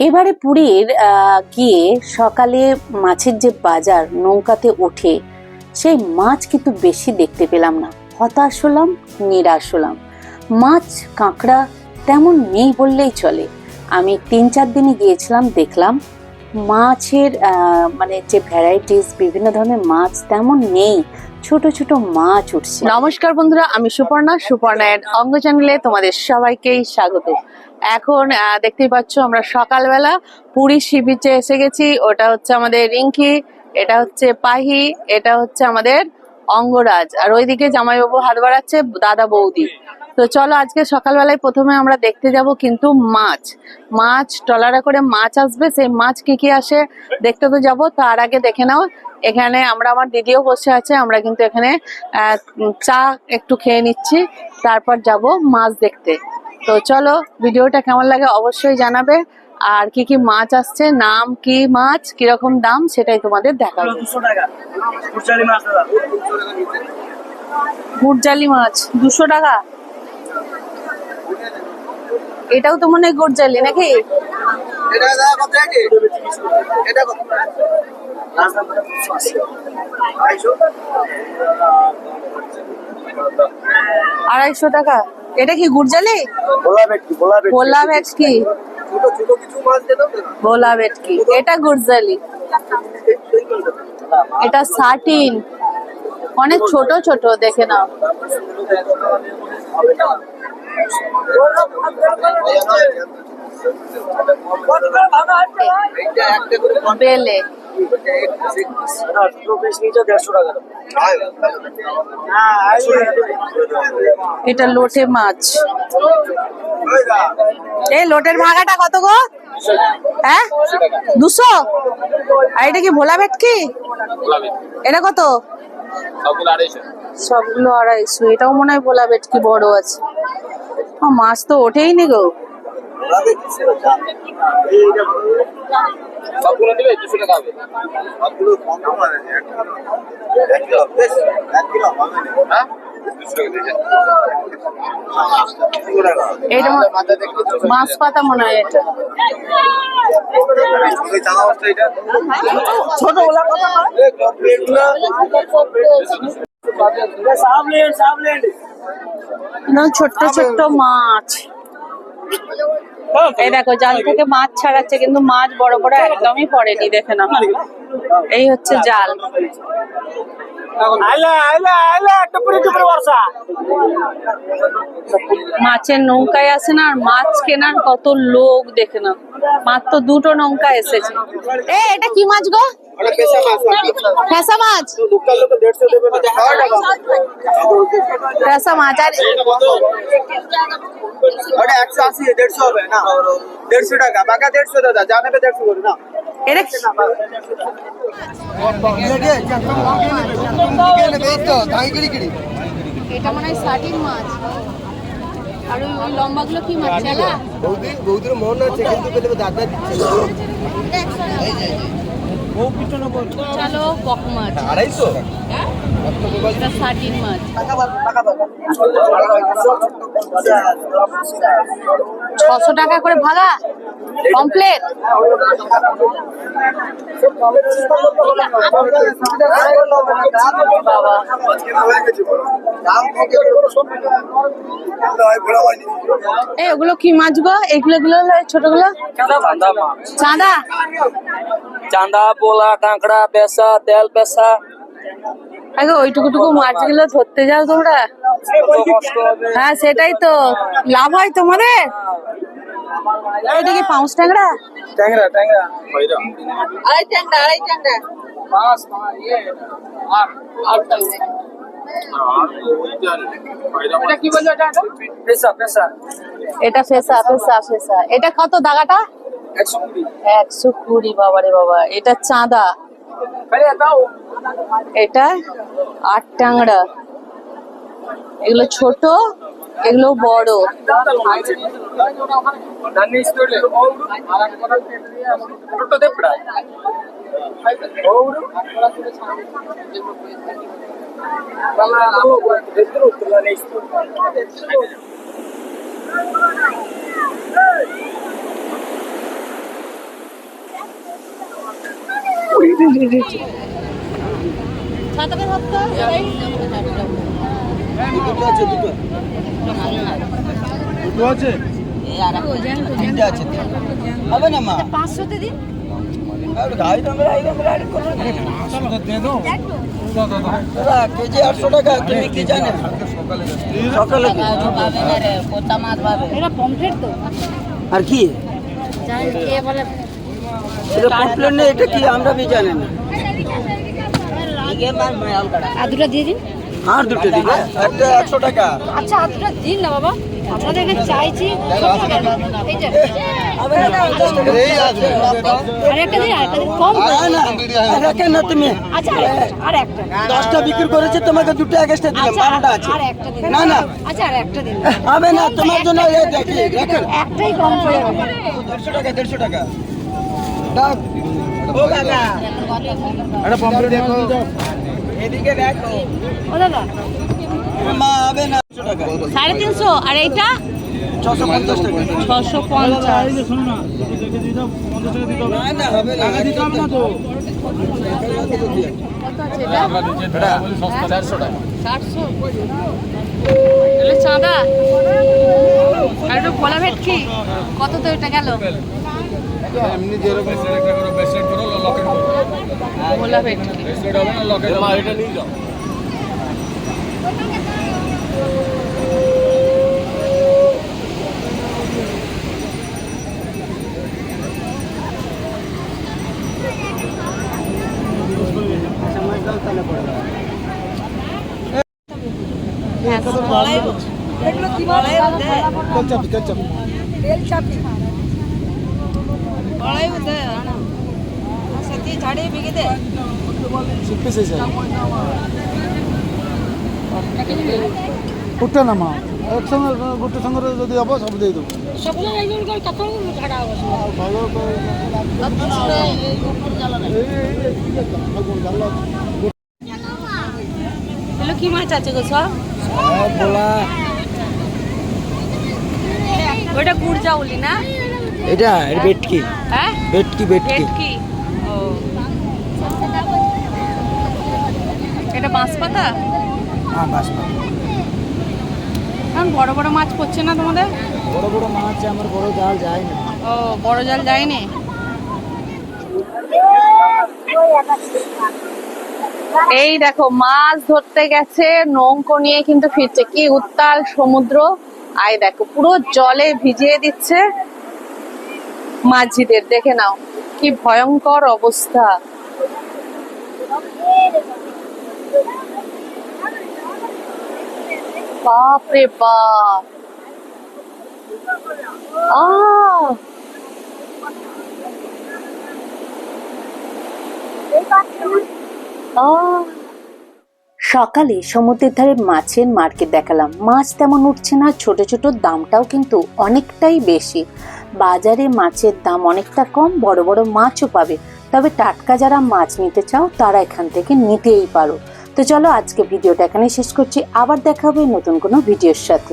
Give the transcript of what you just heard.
এবারে পুরীর গিয়ে সকালে মাছের যে বাজার নৌকাতে ওঠে, সেই মাছ কিন্তু বেশি দেখতে পেলাম না। হতাশ হলাম, নিরাশ হলাম। মাছ, কাঁকড়া তেমন নেই বললেই চলে। আমি তিন চার দিনে গিয়েছিলাম, দেখলাম মাছের মানে যে ভ্যারাইটিস বিভিন্ন ধরনের মাছ তেমন নেই। ছোট ছোট মাছ উঠছে। নমস্কার বন্ধুরা, আমি সুপর্ণা। সুপর্ণার অঙ্গ চ্যানেলে তোমাদের সবাইকেই স্বাগত। এখন দেখতেই পাচ্ছ আমরা সকালবেলা পুরী সি বিচে এসে গেছি। ওটা হচ্ছে আমাদের রিঙ্কি, এটা হচ্ছে পাহি, এটা হচ্ছে আমাদের অঙ্গরাজ। আর ওইদিকে জামাইবাবু হাত বাড়াচ্ছে দাদা বৌদি। তো চলো আজকে সকালবেলায় প্রথমে আমরা দেখতে যাব কিন্তু মাছ। মাছ ট্রলারে করে মাছ আসবে সেই মাছ কি কি আসে দেখতে তো যাব। তার আগে দেখে নাও এখানে আমরা আমার দিদিও বসে আছে আমরা কিন্তু এখানে চা একটু খেয়ে নিচ্ছি তারপর যাব মাছ দেখতে। তো চলো ভিডিওটা কেমন লাগে অবশ্যই জানাবে। আর কি কি মাছ আসছে নাম কি মাছ কীরকম দাম সেটাই তোমাদের দেখাবো। গুড়জালি মাছ। দুশো টাকা? এটাও তো মনে হয় গুড়জালি নাকি? আড়াইশো। টাকা। এটা কি গুড়জালি ভোলা ভেটকি ভোলা ভেটকি। এটা গুড়জালি এটা সাটিন অনেক ছোট ছোট দেখে নাও। বেলে এটা লোটে মাছ। এই লোটের ভাগাটা কত গো? হ্যাঁ? দুশো? আর এটা কি ভোলা ভেটকি? এটা কত? সবগুলো আড়াইশো। এটাও মনে হয় ভোলা ভেটকি বড় আছে। মাছ তো ওঠেই নি গো। হ্যাঁ? মাছ পাতা মনে হয় এটা। ছোট ওলা কথা ছোট্ট ছোট্ট মাছ। এই দেখো জাল থেকে মাছ ছাড়াচ্ছে কিন্তু মাছ বড় বড় একদমই পড়েনি দেখে না এই হচ্ছে জাল। মাছের নৌকায় আসে না আর মাছ কেনার কত লোক দেখে না মাত্র দুটো নৌকা এসেছে। এ এটা কি মাছ গো? মাছ ফেসা মাছ লোকাল দেড়শো টাকা ফেসা মাছ আর ওটা একশো আশি দেড়শো হবে না? দেড়শো টাকা। বাকা দেড়শো দাদা। যা নেবে দেড়শো করে না? এটা এটা মনে হয় সাটিন মাছ। আর ওই লম্বাগুলো কি মাছ চেলা বৌদির মন আছে কিন্তু দাদা দিচ্ছে চলো বক মাছ আড়াইশো এটা সাটিন মাছ ছশো টাকা করে ভাগা কমপ্লেট বাবা এই ওগুলো কি মাছ গো? এগুলো গুলো? ছোটগুলো চাঁদা? চাঁদা পোলা কাঁকড়া পেশা তেল পেশা আগে ওইটুকুটুকু মাছগুলো ধরতে যাও তোমরা। হ্যাঁ সেটাই তো। লাভ হয় তোমাদের এটা কি পাউস ট্যাংরা? ট্যাংরা ট্যাংরা। আড়াই ট্যাংরা আড়াই ট্যাংরা। ইয়ে। আর আর এটা ফেসা ফেসা। ফেসা এটা কত দাগাটা? একশো কুড়ি। কুড়ি বাবারে বাবা। এটা চাঁদা। এটা আট ট্যাংরা এগুলো ছোট এগুলো বড়। হবে না মা পাঁচশোতে দিন কেজি আটশো টাকা তুমি কি জানে সকালে আর কি কে কমপ্লেন নেই এটা কি আমরা বি জানি না। আর দুটো দিয়ে দিন। আর দুটো দিবে একটা একশো টাকা। আচ্ছা আর দুটো দিন না বাবা। আপনাদের চাইছি এই যে। আর একটা দিন আর একটা দিন। কম না, না, আর রাখেন না তুমি। আচ্ছা আর একটা, আর একটা। দশটা বিক্রি করেছে তোমাকে দুটো এক্সট্রা দিলাম আচ্ছা বারোটা আছে। আর একটা দিন। না না। আচ্ছা আর একটা দিন। হবে না তোমার জন্য একটাই কম দেড়শো টাকা দেড়শো টাকা। দাও। ও কাকা এটা পম্পলেট দেখো। এদিকে দেখো। ও দাদা। মা হবে না। সাড়ে তিনশো। আর এইটা? ছশো পঞ্চাশ টাকা। ছশো পঞ্চাশ। না না হবে না। একদম না তো। চারশো টাকা চারশো এগুলো চাঁদা। আর একটু ভোলা ভেটকি। কত তো এটা গেল? এমনি যেরকম একটা করো ব্রেসলেট করো লকেট করো। ভোলা ভেটকি ব্রেসলেট হবে না লকেট মা এটা নিয়ে যাও। ଗୋଟେ ନେମା ଏକ ସାଙ୍ଗେ ଗୋଟେ ସାଙ୍ଗରେ ଯଦି ହବ ସବୁ ଦେଇଦେବୁ সকলে একজন করে কত ঝাড়া হবে এগুলো কি মাছ আছে গো সব ওইটা গুড়জাউলি না এটা বেটকি হ্যাঁ? বেটকি বেটকি ও। এটা বাঁশ পাতা হ্যাঁ বড় বড় মাছ পড়ছে না তোমাদের? বড় বড় মাছ আমার বড় জাল যায় না ও বড় জাল যায়নি? এই দেখো মাছ ধরতে গেছে নৌকো নিয়ে কিন্তু ফিরছে। কি উত্তাল সমুদ্র। আই দেখো পুরো জলে ভিজিয়ে দিচ্ছে। মাঝিদের, দেখে নাও, কি ভয়ঙ্কর অবস্থা। বাপ। সকালে সমুদ্রের ধারে মাছের মার্কেট দেখালাম। মাছ তেমন উঠছে না, ছোট ছোট দামটাও কিন্তু অনেকটাই বেশি। বাজারে মাছের দাম অনেকটা কম, বড় বড় মাছও পাবে। তবে টাটকা যারা মাছ নিতে চাও, তারা এখান থেকে নিতেই পারো। তো চলো আজকে ভিডিওটা এখানে শেষ করছি। আবার দেখা হবে নতুন কোনো ভিডিওর সাথে।